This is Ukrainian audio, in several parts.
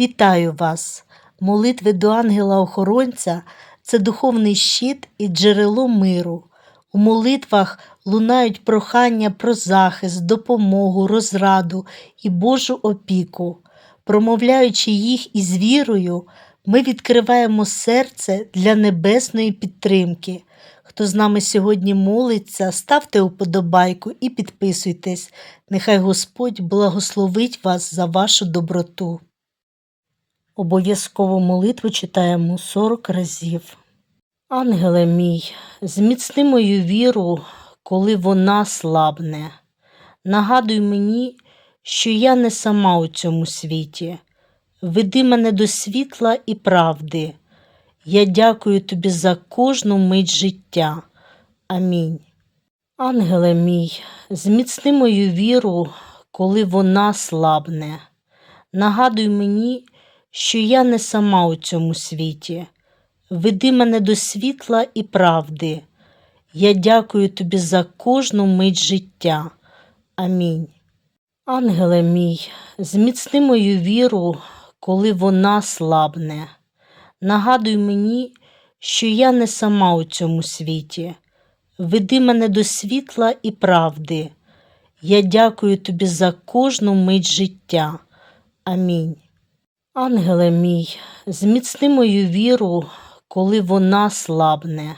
Вітаю вас! Молитви до ангела-охоронця це духовний щит і джерело миру. У молитвах лунають прохання про захист, допомогу, розраду і Божу опіку. Промовляючи їх із вірою, ми відкриваємо серце для небесної підтримки. Хто з нами сьогодні молиться, ставте уподобайку і підписуйтесь. Нехай Господь благословить вас за вашу доброту. Обов'язково молитву читаємо 40 разів. Ангеле мій, зміцни мою віру, коли вона слабне. Нагадуй мені, що я не сама у цьому світі. Веди мене до світла і правди. Я дякую тобі за кожну мить життя. Амінь. Ангеле мій, зміцни мою віру, коли вона слабне. Нагадуй мені, що я не сама у цьому світі. Веди мене до світла і правди. Я дякую тобі за кожну мить життя. Амінь. Ангеле мій, зміцни мою віру, коли вона слабне. Нагадуй мені, що я не сама у цьому світі. Веди мене до світла і правди. Я дякую тобі за кожну мить життя. Амінь. Ангеле мій, зміцни мою віру, коли вона слабне.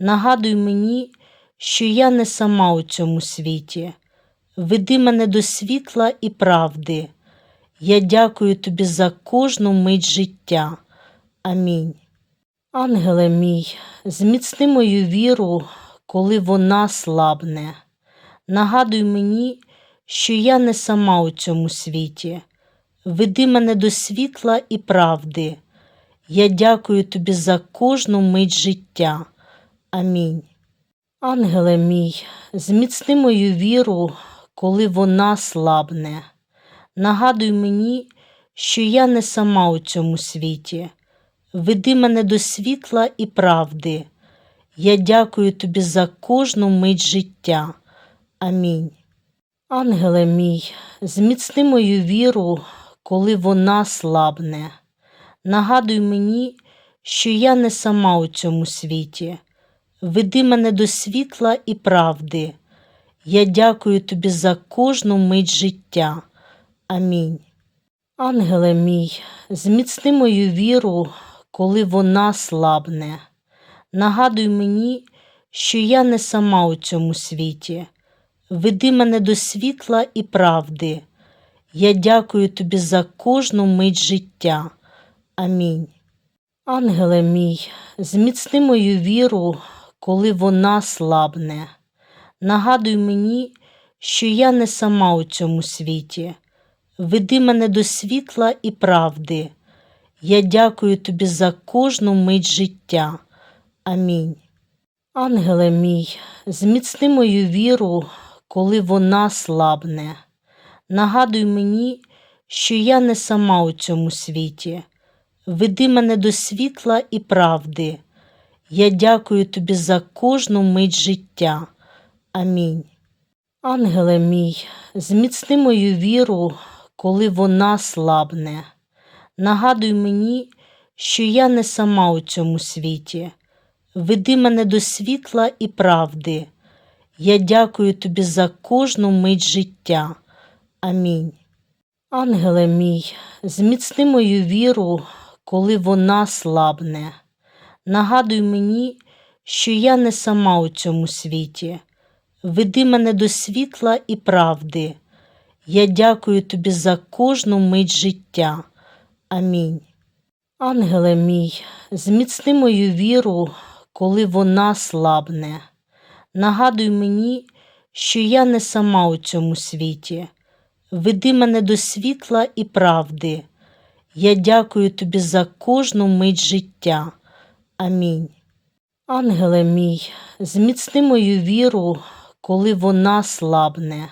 Нагадуй мені, що я не сама у цьому світі. Веди мене до світла і правди. Я дякую тобі за кожну мить життя. Амінь. Ангеле мій, зміцни мою віру, коли вона слабне. Нагадуй мені, що я не сама у цьому світі. Веди мене до світла і правди. Я дякую тобі за кожну мить життя. Амінь. Ангеле мій, зміцни мою віру, коли вона слабне. Нагадуй мені, що я не сама у цьому світі. Веди мене до світла і правди. Я дякую тобі за кожну мить життя. Амінь. Ангеле мій, зміцни мою віру, коли вона слабне. Нагадуй мені, що я не сама у цьому світі. Веди мене до світла і правди. Я дякую тобі за кожну мить життя. Амінь. Ангеле мій, зміцни мою віру, коли вона слабне. Нагадуй мені, що я не сама у цьому світі. Веди мене до світла і правди. Я дякую тобі за кожну мить життя. Амінь. Ангеле мій, зміцни мою віру, коли вона слабне. Нагадуй мені, що я не сама у цьому світі. Веди мене до світла і правди. Я дякую тобі за кожну мить життя. Амінь. Ангеле мій, зміцни мою віру, коли вона слабне. Нагадуй мені, що я не сама у цьому світі. Веди мене до світла і правди. Я дякую тобі за кожну мить життя. Амінь. Ангеле мій, зміцни мою віру, коли вона слабне. Нагадуй мені, що я не сама у цьому світі. Веди мене до світла і правди. Я дякую тобі за кожну мить життя. Амінь. Ангеле мій, зміцни мою віру, коли вона слабне. Нагадуй мені, що я не сама у цьому світі. Веди мене до світла і правди. Я дякую тобі за кожну мить життя. Амінь. Ангеле мій, зміцни мою віру, коли вона слабне. Нагадуй мені, що я не сама у цьому світі. Веди мене до світла і правди. Я дякую тобі за кожну мить життя. Амінь. Ангеле мій, зміцни мою віру, коли вона слабне.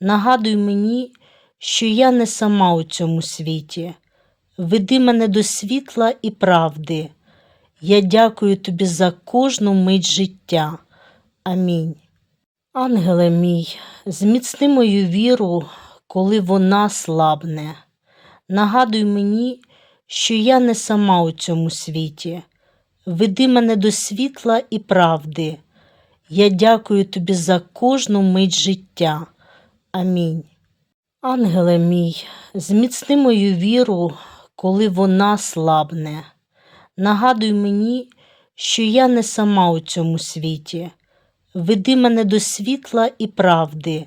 Нагадуй мені, що я не сама у цьому світі. Веди мене до світла і правди. Я дякую тобі за кожну мить життя. Амінь. Ангеле мій, зміцни мою віру, коли вона слабне. Нагадуй мені, що я не сама у цьому світі. Веди мене до світла і правди. Я дякую тобі за кожну мить життя. Амінь. Ангеле мій, зміцни мою віру, коли вона слабне. Нагадуй мені, що я не сама у цьому світі. Веди мене до світла і правди.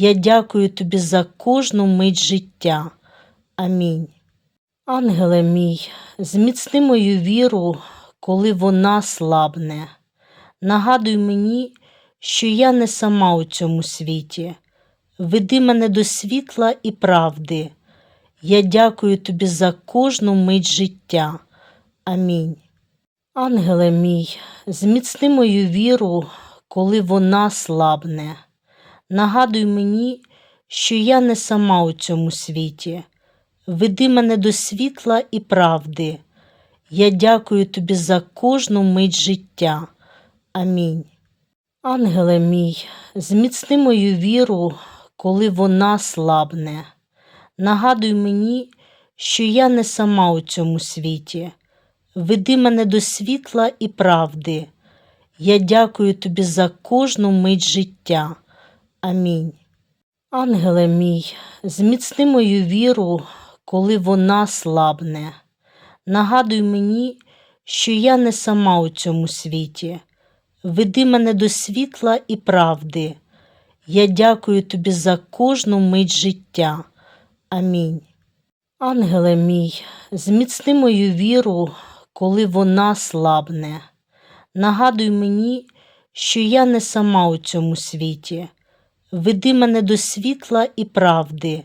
Я дякую тобі за кожну мить життя. Амінь. Ангеле мій, зміцни мою віру, коли вона слабне. Нагадуй мені, що я не сама у цьому світі. Веди мене до світла і правди. Я дякую тобі за кожну мить життя. Амінь. Ангеле мій, зміцни мою віру, коли вона слабне. Нагадуй мені, що я не сама у цьому світі. Веди мене до світла і правди. Я дякую тобі за кожну мить життя. Амінь. Ангеле мій, зміцни мою віру, коли вона слабне. Нагадуй мені, що я не сама у цьому світі. Веди мене до світла і правди. Я дякую тобі за кожну мить життя. Амінь. Ангеле мій, зміцни мою віру, коли вона слабне. Нагадуй мені, що я не сама у цьому світі. Веди мене до світла і правди. Я дякую тобі за кожну мить життя. Амінь. Ангеле мій, зміцни мою віру, коли вона слабне. Нагадуй мені, що я не сама у цьому світі. Веди мене до світла і правди.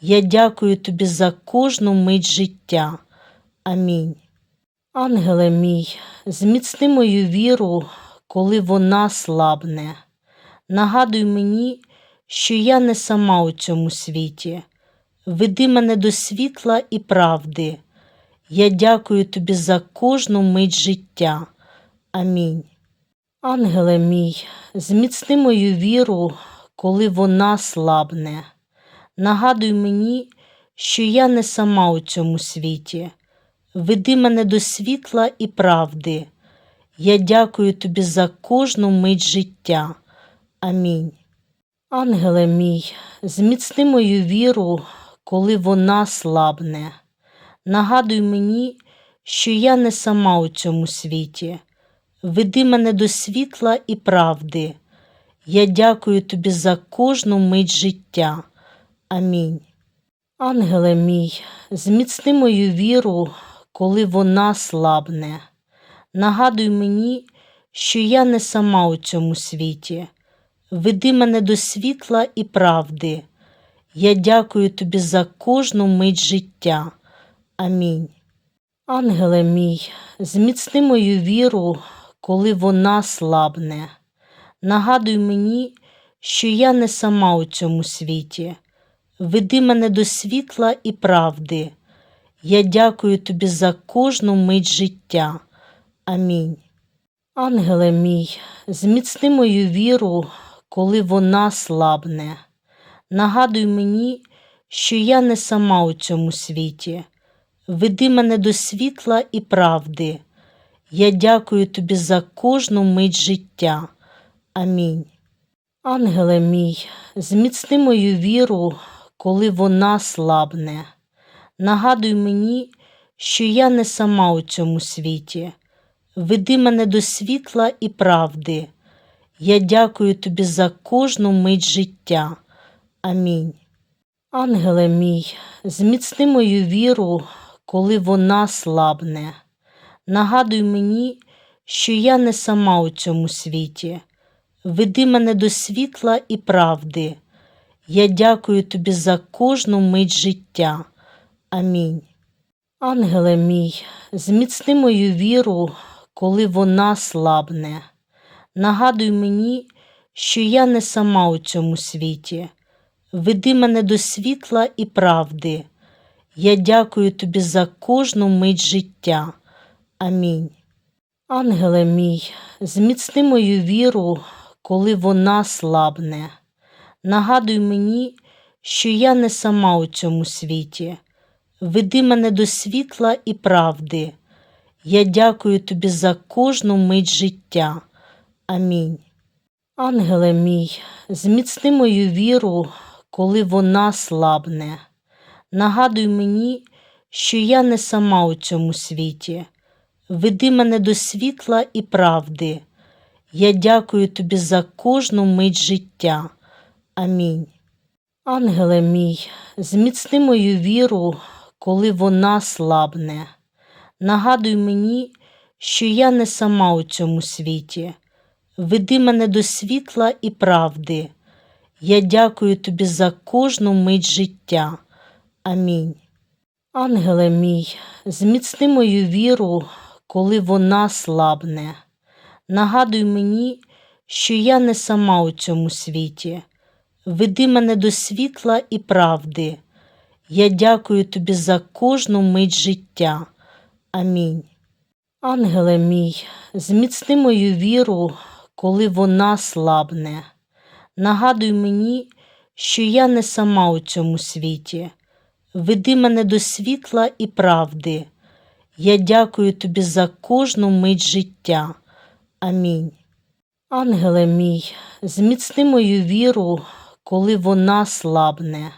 Я дякую тобі за кожну мить життя. Амінь. Ангеле мій, зміцни мою віру, коли вона слабне. Нагадуй мені, що я не сама у цьому світі. Веди мене до світла і правди. Я дякую тобі за кожну мить життя. Амінь. Ангеле мій, зміцни мою віру, коли вона слабне. Нагадуй мені, що я не сама у цьому світі. Веди мене до світла і правди. Я дякую тобі за кожну мить життя. Амінь. Ангеле мій, зміцни мою віру, коли вона слабне. Нагадуй мені, що я не сама у цьому світі. Веди мене до світла і правди. Я дякую тобі за кожну мить життя. Амінь. Ангеле мій, зміцни мою віру, коли вона слабне. Нагадуй мені, що я не сама у цьому світі. Веди мене до світла і правди. Я дякую тобі за кожну мить життя. Амінь. Ангеле мій, зміцни мою віру, коли вона слабне. Нагадуй мені, що я не сама у цьому світі. Веди мене до світла і правди. Я дякую тобі за кожну мить життя. Амінь. Ангеле мій, зміцни мою віру, коли вона слабне. Нагадуй мені, що я не сама у цьому світі. Веди мене до світла і правди. Я дякую тобі за кожну мить життя. Амінь. Ангеле мій, зміцни мою віру, коли вона слабне. Нагадуй мені, що я не сама у цьому світі. Веди мене до світла і правди. Я дякую тобі за кожну мить життя. Амінь. Ангеле мій, зміцни мою віру, коли вона слабне. Нагадуй мені, що я не сама у цьому світі. Веди мене до світла і правди. Я дякую тобі за кожну мить життя. Амінь. Ангеле мій, зміцни мою віру, коли вона слабне. Нагадуй мені, що я не сама у цьому світі. Веди мене до світла і правди. Я дякую тобі за кожну мить життя. Амінь. Ангеле мій, зміцни мою віру, коли вона слабне. Нагадуй мені, що я не сама у цьому світі. веди мене до світла і правди. Я дякую тобі за кожну мить життя. Амінь. Ангеле мій, зміцни мою віру, коли вона слабне. Нагадуй мені, що я не сама у цьому світі. Веди мене до світла і правди. Я дякую тобі за кожну мить життя. Амінь. Ангеле мій, зміцни мою віру, коли вона слабне. Нагадуй мені, що я не сама у цьому світі. Веди мене до світла і правди. Я дякую тобі за кожну мить життя. Амінь. Ангеле мій, зміцни мою віру, коли вона слабне. Нагадуй мені, що я не сама у цьому світі. Веди мене до світла і правди. Я дякую тобі за кожну мить життя. Амінь. Ангеле мій, зміцни мою віру, коли вона слабне. Нагадуй мені, що я не сама у цьому світі. Веди мене до світла і правди. Я дякую тобі за кожну мить життя. Амінь. Ангеле мій, зміцни мою віру, коли вона слабне.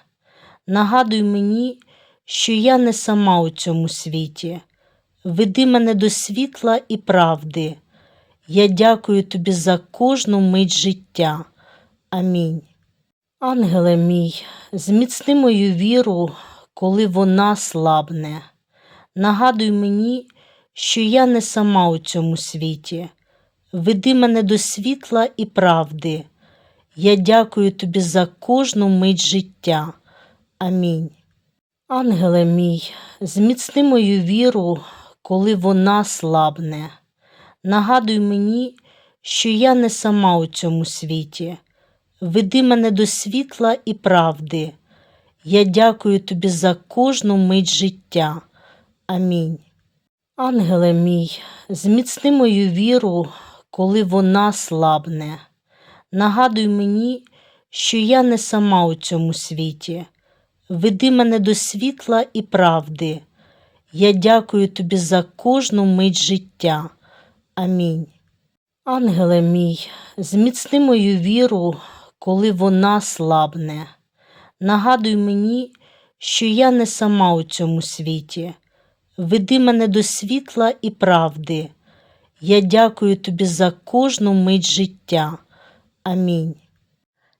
Нагадуй мені, що я не сама у цьому світі. Веди мене до світла і правди. Я дякую тобі за кожну мить життя. Амінь. Ангеле мій, зміцни мою віру, коли вона слабне. Нагадуй мені, що я не сама у цьому світі. Веди мене до світла і правди. Я дякую тобі за кожну мить життя. Амінь. Ангеле мій, зміцни мою віру, коли вона слабне. Нагадуй мені, що я не сама у цьому світі. Веди мене до світла і правди. Я дякую тобі за кожну мить життя. Амінь. Ангеле мій, зміцни мою віру, коли вона слабне. Нагадуй мені, що я не сама у цьому світі. Веди мене до світла і правди. Я дякую тобі за кожну мить життя. Амінь. Ангеле мій, зміцни мою віру, коли вона слабне. Нагадуй мені, що я не сама у цьому світі. Веди мене до світла і правди. Я дякую тобі за кожну мить життя. Амінь.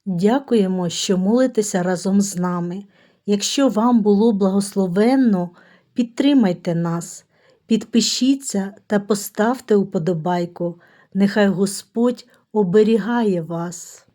Дякуємо, що молитеся разом з нами. Якщо вам було благословенно, підтримайте нас, підпишіться та поставте уподобайку. Нехай Господь оберігає вас.